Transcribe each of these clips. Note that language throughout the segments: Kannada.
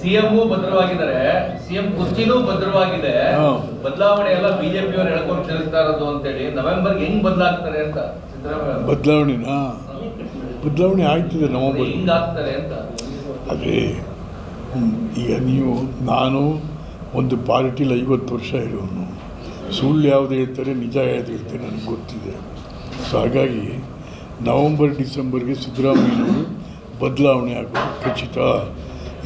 CM ಭದ್ರವಾಗಿದ್ದಾರೆ CM ಕುರ್ಚಿನೂ ಭದ್ರವಾಗಿದೆ. ಬದಲಾವಣೆ ಎಲ್ಲ ಬಿಜೆಪಿ ಅವರು ಹೇಳ್ಕೊಂಡು ತಿಳಿಸ್ತಾ ಇರೋದು ಅಂತೇಳಿ ನವೆಂಬರ್ ಹೆಂಗ್ ಬದಲಾಗ್ತಾರೆ ಅಂತ ಸಿದ್ದರಾಮಯ್ಯ. ಬದಲಾವಣೆನಾ? ಬದಲಾವಣೆ ಆಗ್ತಿದೆ ನವಂಬರ್ ಹೆಂಗ್ ಆಗ್ತಾರೆ ಅಂತ. ಅದೇ ಈಗ ನೀವು ನಾನು ಒಂದು ಪಾರ್ಟಿಲಿ ಐವತ್ತು ವರ್ಷ ಇರೋನು. ಸುಳ್ಳು ಯಾವ್ದು ಹೇಳ್ತಾರೆ ನಿಜ ಯಾವ್ದು ಹೇಳ್ತಾರೆ ನನಗೆ ಗೊತ್ತಿದೆ. ಸೊ ಹಾಗಾಗಿ ನವಂಬರ್ ಡಿಸೆಂಬರ್ಗೆ ಸಿದ್ದರಾಮಯ್ಯನವರು ಬದಲಾವಣೆ ಆಗೋದು ಖಚಿತ.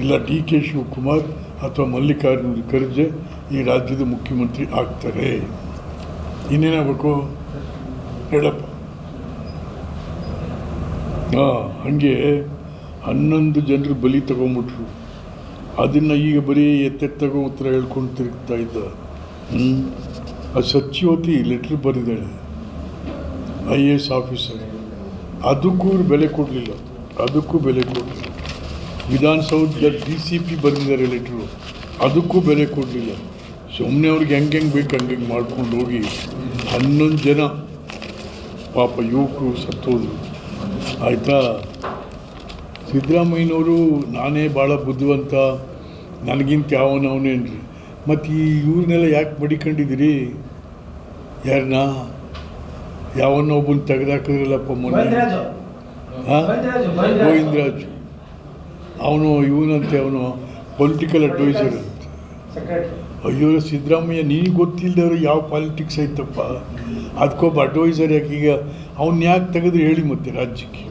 ಇಲ್ಲ ಡಿ ಕೆ ಶಿವಕುಮಾರ್ ಅಥವಾ ಮಲ್ಲಿಕಾರ್ಜುನ ಖರ್ಗೆ ಈ ರಾಜ್ಯದ ಮುಖ್ಯಮಂತ್ರಿ ಆಗ್ತಾರೆ. ಇನ್ನೇನಾಗಬೇಕು? ಹೇಳಪ್ಪ. ಹಾಂ, ಹಾಗೆ ಹನ್ನೊಂದು ಜನರು ಬಲಿ ತಗೊಂಬಿಟ್ರು. ಅದನ್ನು ಈಗ ಬರೀ ಎತ್ತೆತ್ತಗೋ ಉತ್ತರ ಹೇಳ್ಕೊಂಡು ತಿರುಗ್ತಾ ಇದ್ದ. ಹ್ಞೂ ಆ ಸಚಿವತಿ letter ಬರೆದಾಳೆ. I A S officer. ಅದಕ್ಕೂ ಬೆಲೆ ಕೊಡಲಿಲ್ಲ. ಅದಕ್ಕೂ ಬೆಲೆ ಕೊಡಲಿಲ್ಲ. ವಿಧಾನಸೌಧದ ಡಿ ಸಿ ಪಿ ಬರೆದಿದ್ದಾರೆ ಲೆಟ್ರು ಅದಕ್ಕೂ ಬೆಲೆ ಕೊಡಲಿಲ್ಲ. ಸುಮ್ಮನೆ ಅವ್ರಿಗೆ ಹೆಂಗೆ ಹೆಂಗೆ ಬೇಕು ಹಂಗೆ ಹೆಂಗೆ ಮಾಡ್ಕೊಂಡು ಹೋಗಿ ಹನ್ನೊಂದು ಜನ ಪಾಪ ಯುವಕರು ಸತ್ತೋದ್ರು. ಆಯಿತಾ? ಸಿದ್ದರಾಮಯ್ಯನವರು ನಾನೇ ಭಾಳ ಬುದ್ಧಿವಂತ ನನಗಿಂತ ಯಾವನವನೇನ್ರಿ ಮತ್ತು ಈ ಇವ್ರನ್ನೆಲ್ಲ ಯಾಕೆ ಮಡಿಕೊಂಡಿದ್ದೀರಿ? ಯಾರನ್ನ ಯಾವನ್ನೊಬ್ಬನ ತೆಗೆದಾಕಿದ್ರಲ್ಲಪ್ಪ ಮೊನ್ನೆ. ಹಾಂ? ಗೋವಿಂದರಾಜು ಅವನು, ಇವನಂತೆ ಅವನು ಪೊಲಿಟಿಕಲ್ ಅಡ್ವೈಸರ್ ಅಯ್ಯೋ, ಸಿದ್ದರಾಮಯ್ಯ ನೀನು ಗೊತ್ತಿಲ್ಲದವ್ರು ಯಾವ ಪಾಲಿಟಿಕ್ಸ್ ಐತಪ್ಪ? ಅದಕ್ಕೊಬ್ಬ ಅಡ್ವೈಸರ್ ಯಾಕೆ? ಈಗ ಅವ್ನ ಯಾಕೆ ತೆಗೆದ್ರೆ ಹೇಳಿ ಮತ್ತೆ ರಾಜ್ಯಕ್ಕೆ.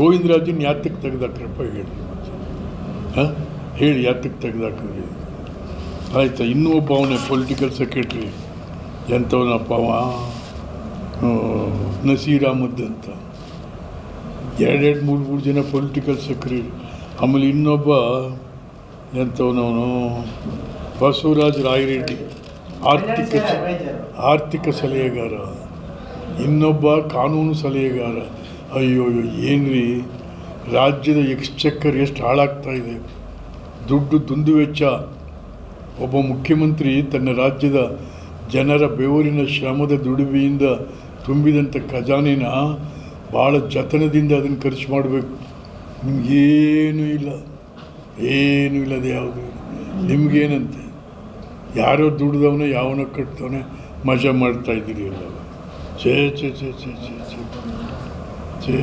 ಗೋವಿಂದರಾಜನ್ ಯಾತಕ್ಕೆ ತೆಗೆದಾಕ್ರಪ್ಪ ಹೇಳಿ ಮತ್ತೆ. ಹಾಂ? ಹೇಳಿ ಯಾತಕ್ಕೆ ತೆಗೆದಾಕಿದ್ರಿ ಆಯ್ತಾ, ಇನ್ನೂ ಒಬ್ಬ ಅವನೇ ಪೊಲಿಟಿಕಲ್ ಸೆಕ್ರೆಟ್ರಿ ಎಂಥವನಪ್ಪ ಅವ ನಸೀರ್ ಅಹಮದ್ ಅಂತ. ಎರಡೆರಡು ಮೂರು ಮೂರು ಜನ ಪೊಲಿಟಿಕಲ್ ಸೆಕ್ರೆಟರಿ ಆಮೇಲೆ ಇನ್ನೊಬ್ಬ ಎಂಥವನವನು ಬಸವರಾಜ್ ರಾಯರೆಡ್ಡಿ, ಆರ್ಥಿಕ ಆರ್ಥಿಕ ಸಲಹೆಗಾರ, ಇನ್ನೊಬ್ಬ ಕಾನೂನು ಸಲಹೆಗಾರ. ಅಯ್ಯೋ ಏನ್ರಿ? ರಾಜ್ಯದ ಎಕ್ಸ್ಚಕ್ಕರ್ ಎಷ್ಟು ಹಾಳಾಗ್ತಾ ಇದೆ. ದುಡ್ಡು ದುಂದು ವೆಚ್ಚ. ಒಬ್ಬ ಮುಖ್ಯಮಂತ್ರಿ ತನ್ನ ರಾಜ್ಯದ ಜನರ ಬೆವರಿನ ಶ್ರಮದ ದುಡಿಮೆಯಿಂದ ತುಂಬಿದಂಥ ಖಜಾನೆನ ಭಾಳ ಜತನದಿಂದ ಅದನ್ನು ಖರ್ಚು ಮಾಡಬೇಕು. ನಿಮಗೇನೂ ಇಲ್ಲ, ಏನೂ ಇಲ್ಲದೆ ಯಾವುದು ನಿಮಗೇನಂತೆ? ಯಾರೋ ದುಡ್ದವನೇ, ಯಾವನೋ ಕಟ್ತವನೇ ಮಜಾ ಮಾಡ್ತಾ ಇದ್ದೀರಿ ಎಲ್ಲ ಛೇ ಛೇ ಛೇ ಛೇ ಛೇ ಛೇ.